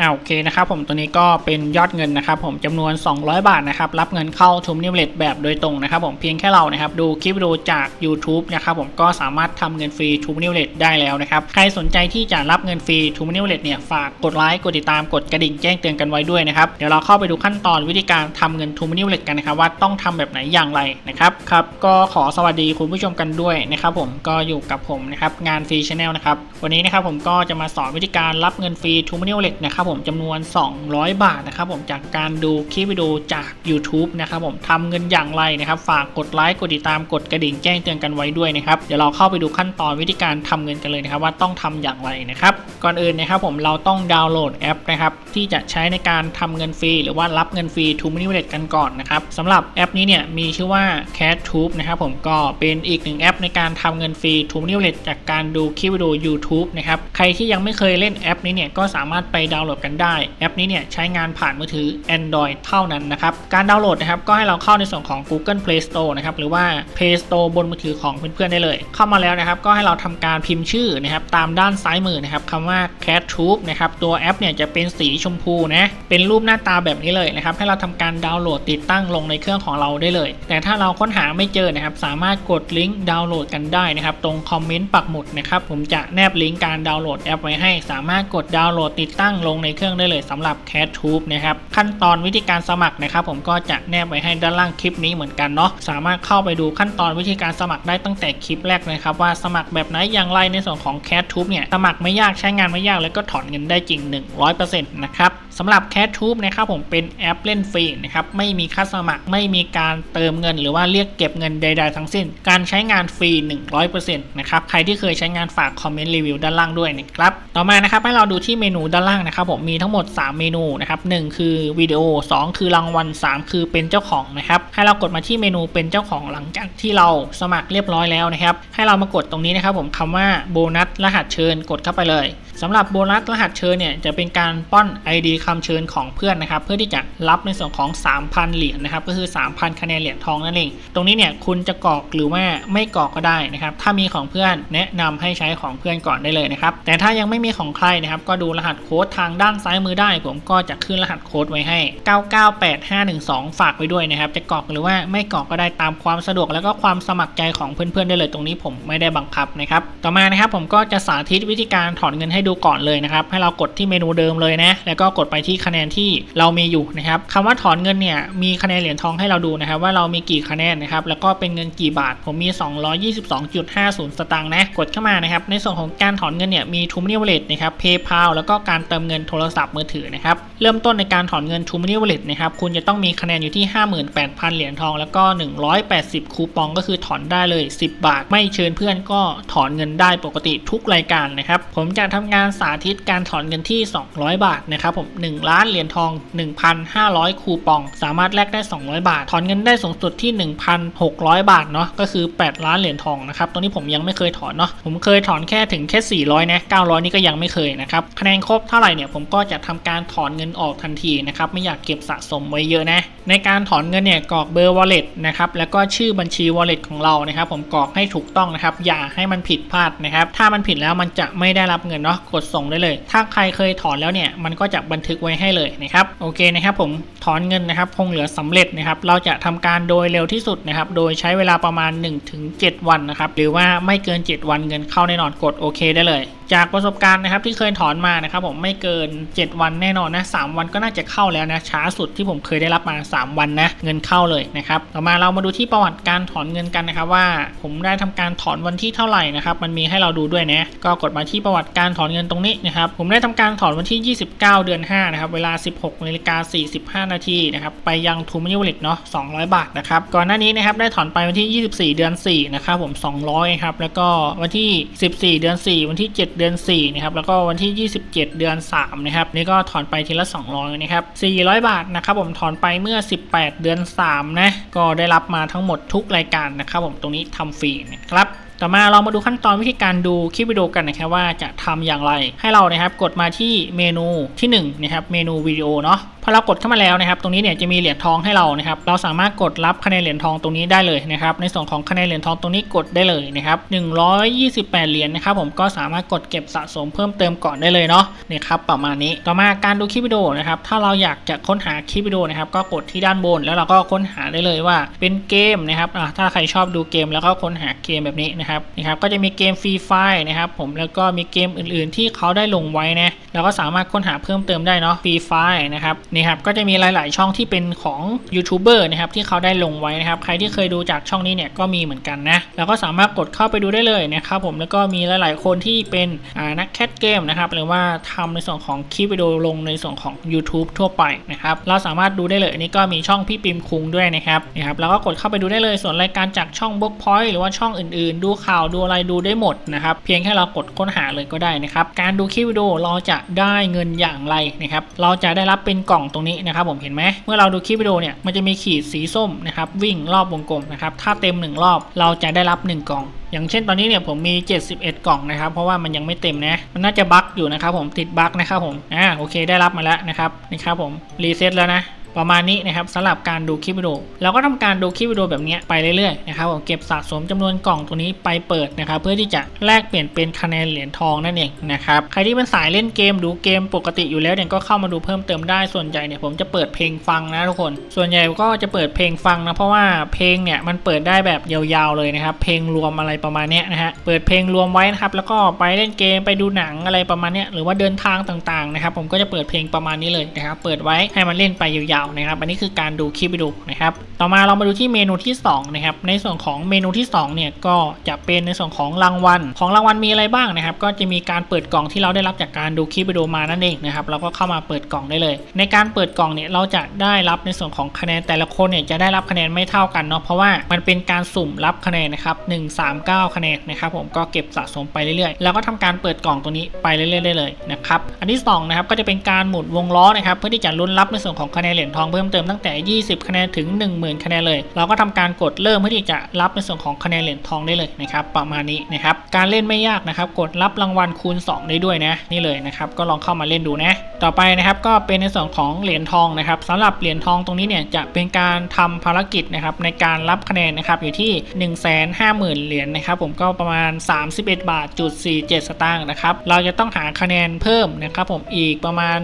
อ่าโอเคนะครับผมตัวนี้ก็เป็นยอดเงินนะครับผมจำนวน 200 บาทนะครับรับเงินเข้าทูมนิวเลตแบบโดยตรงนะครับผมเพียงแค่เรานะครับดูคลิปวิดีโอจาก YouTube นะครับผมก็สามารถทำเงินฟรีทูมนิวเลตได้แล้วนะครับใครสนใจที่จะรับเงินฟรีทูมนิวเลตเนี่ยฝากกดไลค์กดติดตามกดกระดิ่งแจ้งเตือนกันไว้ด้วยนะครับเดี๋ยวเราเข้าไปดูขั้นตอนวิธีการทำเงินทูมนิวเลตกันนะครับว่าต้องทำแบบไหนอย่างไรนะครับครับก็ขอสวัสดีคุณผู้ชมกันด้วยนะครับผมก็อยู่กับผมนะครับงานฟรีชแนลนะครับวันนี้นะครับผมก็จะมาสอนวิธีการรับเงินฟรีทูมนิวเลตนะครับผมจำนวน 200 บาทนะครับผมจากการดูคลิปวิดีโอจาก YouTube นะครับผมทำเงินอย่างไรนะครับ ฝากกดไลค์กดติดตามกดกระดิ่งแจ้งเตือนกันไว้ด้วยนะครับเดี๋ยวเราเข้าไปดูขั้นตอนวิธีการทำเงินกันเลยนะครับว่าต้องทำอย่างไรนะครับก่อนอื่นนะครับผมเราต้องดาวน์โหลดแอปนะครับที่จะใช้ในการทำเงินฟรีหรือว่ารับเงินฟรีทูมินิวเลตกันก่อนนะครับสำหรับแอปนี้เนี่ยมีชื่อว่า Cat Tube นะครับผมก็เป็นอีกหนึ่งแอปในการทำเงินฟรีทูมินิวเลตจากการดูคลิปวิดีโอ YouTube นะครับใครที่ยังไม่เคยเล่นแอปนี้เนี่ยก็สามารถไปดาวน์โหลดกันได้ แอปนี้เนี่ยใช้งานผ่านมือถือ Android เท่านั้นนะครับ การดาวน์โหลดนะครับก็ให้เราเข้าในส่วนของ Google Play Store นะครับหรือว่า Play Store บนมือถือของเพื่อนๆได้เลย เข้ามาแล้วนะครับก็ให้เราทำการพิมพ์ชื่อนะครับตามด้านซ้ายมือนะครับคำว่า Cat Tube นะครับตัวแอปเนี่ยจะเป็นสีชมพูนะเป็นรูปหน้าตาแบบนี้เลยนะครับให้เราทำการดาวน์โหลดติดตั้งลงในเครื่องของเราได้เลย แต่ถ้าเราค้นหาไม่เจอนะครับสามารถกดลิงก์ดาวน์โหลดกันได้นะครับตรงคอมเมนต์ปักหมุดนะครับผมจะแนบลิงก์การดาวน์โหลดแอปไว้ให้ สามารถกดดาวน์โหลดติดตั้งลงในเครื่องได้เลยสำหรับ Cat Tube นะครับขั้นตอนวิธีการสมัครนะครับผมก็จะแนบไว้ให้ด้านล่างคลิปนี้เหมือนกันเนาะสามารถเข้าไปดูขั้นตอนวิธีการสมัครได้ตั้งแต่คลิปแรกเลยครับว่าสมัครแบบไหนอย่างไรในส่วนของ Cat Tube เนี่ยสมัครไม่ยากใช้งานไม่ยากแล้วก็ถอนเงินได้จริง 100%นะครับสำหรับ Cat Tube นะครับผมเป็นแอปเล่นฟรีนะครับไม่มีค่าสมัครไม่มีการเติมเงิน หรือว่าเรียกเก็บเงินใด ๆ ทั้งสิ้น การใช้งานฟรี 100%นะครับใครที่เคยใช้งานฝากคอมเมนต์รีวิวด้านล่างด้วยนะครับต่อมานะครับให้เราดูที่เมนูด้านล่างนะครับผมมีทั้งหมด 3 เมนูนะครับ1คือวิดีโอ 2 คือรางวัล 3 คือเป็นเจ้าของนะครับให้เรากดมาที่เมนูเป็นเจ้าของหลังจากที่เราสมัครเรียบร้อยแล้วนะครับให้เรามากดตรงนี้นะครับผมคำว่าโบนัสรหัสเชิญกดเข้าไปเลยสำหรับโบนัสรหัสเชิญเนี่ยจะเป็นการป้อน ID คำเชิญของเพื่อนนะครับ เพื่อที่จะรับในส่วนของ 3,000 เหรียญนะครับ ก็คือ 3,000 คะแนนเหรียญทองนั่นเอง ตรงนี้เนี่ยคุณจะกรอกหรือว่าไม่กรอกก็ได้นะครับ ถ้ามีของเพื่อนแนะนำให้ใช้ของเพื่อนก่อนได้เลยนะครับ แต่ถ้ายังไม่มีของใครนะครับ ก็ดูรหัสโค้ดทางด้านซ้ายมือได้ ผมก็จะขึ้นรหัสโค้ดไว้ให้ 998512 ฝากไว้ด้วยนะครับ จะกรอกหรือว่าไม่กรอกก็ได้ตามความสะดวกแล้วก็ความสมัครใจของเพื่อนๆได้เลยตรงนี้ผมไม่ได้บังคับนะครับ ต่อมานะครับผมก็จะสาธิตวิธีการถอนเงินให้ดูก่อนเลยนะครับ ให้เรากดที่เมนูเดิมเลยนะ แล้วก็กดไปที่คะแนนที่เรามีอยู่นะครับคำว่าถอนเงินเนี่ยมีคะแนนเหรียญทองให้เราดูนะครับ ว่าเรามีกี่คะแนนนะครับแล้วก็เป็นเงินกี่บาท ผมมี 222.50 สตางค์นะกดเข้ามานะครับในส่วนของการถอนเงินเนี่ยมีทูม n น w ว l เล t นะครับ PayPal แล้วก็การเติมเงินโทรศัพท์มือถือนะครับเริ่มต้นในการถอนเงินทูม n น w ว l เล t นะครับคุณจะต้องมีคะแนนอยู่ที่ 58,000 เหรียญทอง แล้วก็ 180 คูปองก็คือถอนได้เลย 10 บาท ไม่เชิญเพื่อนก็ถอนเงินได้ปกติทุกรายการนะครับผมจะทำงานสาธิตการถอนเงินที่ 200 บาทนะครับผม1 ล้านเหรียญทอง 1,500 คูปอง สามารถแลกได้ 200 บาท ถอนเงินได้สูงสุดที่ 1,600 บาทเนาะก็คือ 8 ล้านเหรียญทองนะครับตรงนี้ผมยังไม่เคยถอนเนาะผมเคยถอนแค่ถึงแค่ 400นะ900 นี่ก็ยังไม่เคยนะครับคะแนนครบเท่าไหร่เนี่ยผมก็จะทำการถอนเงินออกทันทีนะครับไม่อยากเก็บสะสมไว้เยอะนะในการถอนเงินเนี่ยกรอกเบอร์ wallet นะครับแล้วก็ชื่อบัญชี wallet ของเรานะครับ ผมกรอกให้ถูกต้องนะครับ อย่าให้มันผิดพลาดนะครับ ถ้ามันผิดแล้วมันจะไม่ได้รับเงินเนาะกดส่งได้เลย ถ้าใครเคยถอนแล้วเนี่ยมันก็จะบันทึกไว้ให้เลยนะครับโอเคนะครับ ผมถอนเงินนะครับ คงเหลือสำเร็จนะครับ เราจะทำการโดยเร็วที่สุดนะครับ โดยใช้เวลาประมาณ 1-7 วันนะครับ หรือว่าไม่เกิน 7 วันเงินเข้าแน่นอนกดโอเคได้เลย จากประสบการณ์นะครับที่เคยถอนมานะครับผมไม่เกิน 7 วันแน่นอนนะ3วันก็น่าจะเข้าแล้วนะช้าสุดที่ผมเคยได้รับมา 3 วันนะเงินเข้าเลยนะครับต่อมาเรามาดูที่ประวัติการถอนเงินกันนะครับว่า ผมได้ทำการถอนวันที่เท่าไหร่นะครับมันมีให้เราดูด้วยนะก็กดมาที่ประวัติการถอนเงินตรงนี้นะครับผมได้ทำการถอนวันที่ 29 เดือน5นะครับเวลา 16นาฬิกา45 นาทีนะครับไปยังทูมินิวลิตเนาะ200 บาทนะครับก่อนหน้านี้นะครับได้ถอนไปวันที่ 24 เดือน4นะครับผม200ครับแล้วก็วันที่ 14 เดือน 4 วันที่ 7เดือน 4 นะครับ แล้วก็วันที่ 27 เดือน 3 นะครับ นี่ก็ถอนไปทีละ 200 นะครับ 400 บาทนะครับผมถอนไปเมื่อ 18 เดือน 3 นะ ก็ได้รับมาทั้งหมดทุกรายการนะครับผมตรงนี้ทำฟรีนะครับต่อมาเรามาดูขั้นตอนวิธีการดูคลิปวิดีโอกันนะครับว่าจะทำอย่างไร ให้เรานะครับกดมาที่เมนูที่1นะครับเมนูวิดีโอเนาะ ออเรากดเข้ามาแล้วนะครับ ตรงนี้เนี่ยจะมีเหรียญทองให้เรานะครับ เราสามารถกดรับคะแนนเหรียญทองตรงนี้ได้เลยนะครับ ในส่วนของคะแนนเหรียญทองตรงนี้กดได้เลยนะครับ128 เหรียญนะครับผมก็สามารถกดเก็บสะสมเพิ่มเติมก่อนได้เลยเนาะนี่ครับประมาณนี้ต่อมาการดูคลิปวิดีโอนะครับ ถ้าเราอยากจะค้นหาคลิปวิดีโอนะครับ ก็กดที่ด้านบนแล้วเราก็ค้นหาได้เลยว่า เป็นเกมนะครับอะถ้าใครชอบดูเกมแล้วก็ค้นหาเกมแบบนี้นะครับนี่ครับ ก็จะมีเกมฟรีไฟนะครับผมแล้วก็มีเกมอื่น ๆ ที่เขาได้ลงไว้นะเราก็สามารถค้นหาเพิ่มเติมได้เนาะฟรีไฟนะครับนครับก็จะมีหลาย ๆ ช่องที่เป็นของยูทูบเบอร์นะครับที่เขาได้ลงไว้นะครับใครที่เคยดูจากช่องนี้เนี่ยก็มีเหมือนกันนะแล้วก็สามารถกดเข้าไปดูได้เลยนะครับผมแล้วก็มีหลาย ๆ คนที่เป็นนักแคสเกมนะครับหรือว่าทำในส่วนของคลิปวิดีโอลงในส่วนของ YouTube ทั่วไปนะครับเราสามารถดูได้เลยอันนี้ก็มีช่องพี่ปิมคุงด้วยนะครับนี่ครับแล้วก็กดเข้าไปดูได้เลยส่วนรายการจากช่องบล็อกพอยต์หรือว่าช่องอื่น ๆ ดูข่าวดูอะไรดูได้หมดนะครับเพียงแค่เรากดค้นหาเลยก็ได้นะครับการดูคลิปวิดีโอเราจะได้เงินอย่างไรนะครับเราจะได้รับเป็นกล่องตรงนี้นะครับผมเห็นไหมเมื่อเราดูคลิปวิดีโอเนี่ยมันจะมีขีดสีส้มนะครับวิ่งรอบวงกลมนะครับถ้าเต็ม 1 รอบเราจะได้รับ 1 กล่อง อย่างเช่นตอนนี้เนี่ยผมมี 71 กล่องนะครับเพราะว่ามันยังไม่เต็มนะมันน่าจะบั๊กอยู่นะครับผมติดบั๊กนะครับผมอ่าโอเคได้รับมาแล้วนะครับนี่ครับผมรีเซ็ตแล้วนะ ประมาณนี้นะครับสำหรับการดูคลิปวิดีโอเราก็ทำการดูคลิปวิดีโอแบบนี้ไปเรื่อยๆนะครับผมเก็บสะสมจำนวนกล่องตัวนี้ไปเปิดนะครับเพื่อที่จะแลกเปลี่ยนเป็นคะแนนเหรียญทองนั่นเองนะครับใครที่เป็นสายเล่นเกมดูเกมปกติอยู่แล้วเนี่ยก็เข้ามาดูเพิ่มเติมได้ส่วนใหญ่เนี่ยผมจะเปิดเพลงฟังนะทุกคน ส่วนใหญ่ก็จะเปิดเพลงฟังนะเพราะว่าเพลงเนี่ยมันเปิดได้แบบยาวๆเลยนะครับเพลงรวมอะไรประมาณนี้นะฮะเปิดเพลงรวมไว้นะครับแล้วก็ไปเล่นเกมไปดูหนังอะไรประมาณนี้หรือว่าเดินทางต่างๆนะครับผมก็จะเปิดเพลงประมาณนี้เลยนะครับเปิดไว้ให้มันเล่นไปยาวนะครับ อันนี้คือการดูคลิปวิดีโอนะครับ ต่อมาเรามาดูที่เมนูที่สองนะครับในส่วนของเมนูที่สองเนี่ยก็จะเป็นในส่วนของรางวัล ของรางวัลมีอะไรบ้างนะครับ ก็จะมีการเปิดกล่องที่เราได้รับจากการดูคลิปวิดีโอมานั่นเองนะครับเราก็เข้ามาเปิดกล่องได้เลย ในการเปิดกล่องเนี่ยเราจะได้รับในส่วนของคะแนนแต่ละคนเนี่ยจะได้รับคะแนนไม่เท่ากันเนาะเพราะว่ามันเป็นการสุ่มรับคะแนนนะครับ139 คะแนนนะครับผมก็เก็บสะสมไปเรื่อยๆ แล้วก็ทำการเปิดกล่องตัวนี้ไปเรื่อยๆได้เลยนะครับอันที่สองนะครับก็จะเป็นการหมุนวงล้อนะครับเพื่อที่จะลุ้นรับในส่วนของคะแนนเหรียญทองเพิ่มเติมตั้งแต่ 20 คะแนนถึง0,000 คะแนนเลย เราก็ทำการกดเริ่มเพื่อที่จะรับในส่วนของคะแนนเหรียญทองได้เลยนะครับประมาณนี้นะครับการเล่นไม่ยากนะครับกดรับรางวัลคูณ 2 ได้ด้วยนะนี่เลยนะครับก็ลองเข้ามาเล่นดูนะต่อไปนะครับก็เป็นในส่วนของเหรียญทองนะครับสำหรับเหรียญทองตรงนี้เนี่ยจะเป็นการทำภารกิจนะครับในการรับคะแนนนะครับอยู่ที่ 1 5 0 0 0 0 เหรียญนะครับผมก็ประมาณ 31 บาทจุด47 สตางค์นะครับเราจะต้องหาคะแนนเพิ่มนะครับผมอีกประมาณ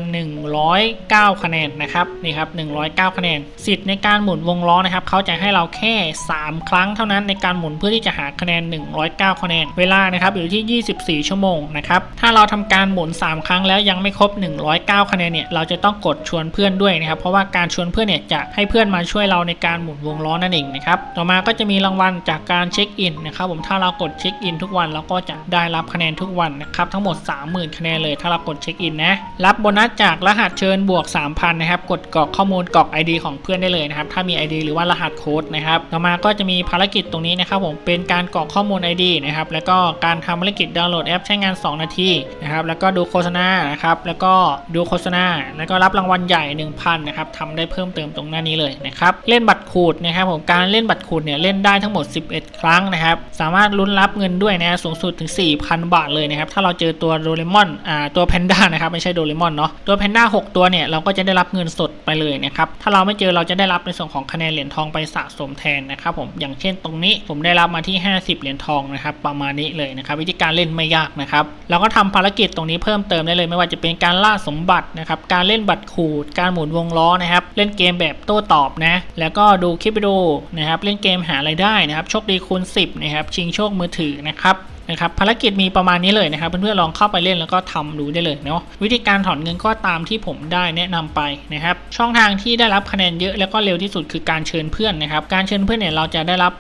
109 คะแนนนะครับนี่ครับ109 คะแนน สิทธิ์ในการหมุนวงล้อนะครับเขาจะให้เราแค่ 3 ครั้งเท่านั้นในการหมุนเพื่อที่จะหาคะแนน 109 คะแนน เวลานะครับอยู่ที่ 24 ชั่วโมงนะครับถ้าเราทำการหมุน 3 ครั้งแล้วยังไม่ครบ 109 คะแนนเนี่ยเราจะต้องกดชวนเพื่อนด้วยนะครับ เพราะว่าการชวนเพื่อนเนี่ยจะให้เพื่อนมาช่วยเราในการหมุนวงล้อนั่นเองนะครับต่อมาก็จะมีรางวัลจากการเช็คอินนะครับผมถ้าเรากดเช็คอินทุกวันเราก็จะได้รับคะแนนทุกวันนะครับทั้งหมด 30,000 คะแนนเลย ถ้าเรากดเช็คอินนะรับโบนัสจากรหัสเชิญบวก 3,000 นะครับกดกรอกข้อมูลกรอก ID ของเพื่อนได้เลยนะครับถ้ามี ID หรือว่ารหัสโค้ดนะครับต่อมาก็จะมีภารกิจตรงนี้นะครับผมเป็นการกรอกข้อมูล ID นะครับแล้วก็การทำภารกิจดาวน์โหลดแอปใช้งาน 2 นาทีนะครับแล้วก็ดูโฆษณานะครับแล้วก็ดูโฆษณาแล้วก็รับรางวัลใหญ่ 1,000นะครับทำได้เพิ่มเติมตรงหน้านี้เลยนะครับเล่นบัตรขูดนะครับผมการเล่นบัตรขูดเนี่ยเล่นได้ทั้งหมด 11 ครั้งนะครับสามารถลุ้นรับเงินด้วยนะสูงสุดถึง 4,000 บาทเลยนะครับถ้าเราเจอตัวโดเรมอนอ่าตัวแพนด้านะครับไม่ใช่โดเรมอนเนาะตัวแพนด้า6ตัวเนี่ยเราก็จะได้รับเงินสดไปเลยนะครับถ้าเราไม่เจอเราจะได้รับในส่วนของคะแนนเหรียญทองไปสะสมแทนนะครับผมอย่างเช่นตรงนี้ผมได้รับมาที่ 50 เหรียญทองนะครับประมาณนี้เลยนะครับวิธีการเล่นไม่ยากนะครับเราก็ทำภารกิจตรงนี้เพิ่มเติมได้เลยไม่ว่าจะเป็นการล่าสมบัตินะครับการเล่นบัตรขูด การหมุนวงล้อนะครับเล่นเกมแบบโต้ตอบนะแล้วก็ดูคลิปวิดีโอนะครับเล่นเกมหารายได้นะครับโชคดีคูณ10นะครับชิงโชคมือถือนะครับ นะครับภารกิจมีประมาณนี้เลยนะครับเพื่อนๆลองเข้าไปเล่นแล้วก็ทำดูได้เลยเนาะวิธีการถอนเงินก็ตามที่ผมได้แนะนำไปนะครับช่องทางที่ได้รับคะแนนเยอะแล้วก็เร็วที่สุดคือการเชิญเพื่อนนะครับการเชิญเพื่อนเนี่ยเราจะได้รับ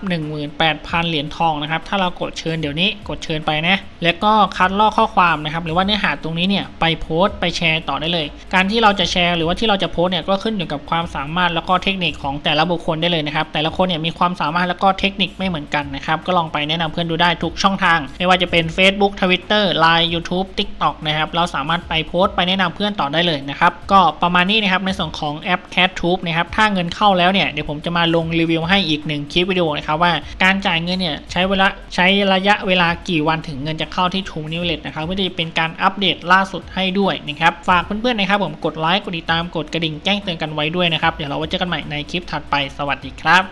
18,000 เหรียญทองนะครับถ้าเรากดเชิญเดี๋ยวนี้กดเชิญไปนะแล้วก็คัดลอกข้อความนะครับหรือว่าเนื้อหาตรงนี้เนี่ยไปโพสต์ไปแชร์ต่อได้เลย การที่เราจะแชร์หรือว่าที่เราจะโพสต์เนี่ยก็ขึ้นอยู่กับความสามารถแล้วก็เทคนิคของแต่ละบุคคลได้เลยนะครับแต่ละคนเนี่ยมีความสามารถแล้วก็เทคนิคไม่เหมือนกันนะครับก็ลองไปแนะนำเพื่อนดูได้ทุกช่องทางไม่ว่าจะเป็น Facebook Twitter Line YouTube TikTok นะครับ เราสามารถไปโพสต์ไปแนะนำเพื่อนต่อได้เลยนะครับ ก็ประมาณนี้นะครับในส่วนของแอป CatTube นะครับ ถ้าเงินเข้าแล้วเนี่ยเดี๋ยวผมจะมาลงรีวิวให้อีกหนึ่งคลิปวิดีโอนะครับว่าการจ่ายเงินเนี่ยใช้เวลาใช้ระยะเวลากี่วันถึงเงินจะเข้าที่ True New Wallet นะครับเพื่อที่จะเป็นการอัปเดตล่าสุดให้ด้วยนะครับฝากเพื่อนๆนะครับผมกดไลค์กดติดตามกดกระดิ่งแจ้งเตือนกันไว้ด้วยนะครับเดี๋ยวเราไว้เจอกันใหม่ในคลิปถัดไปสวัสดีครับ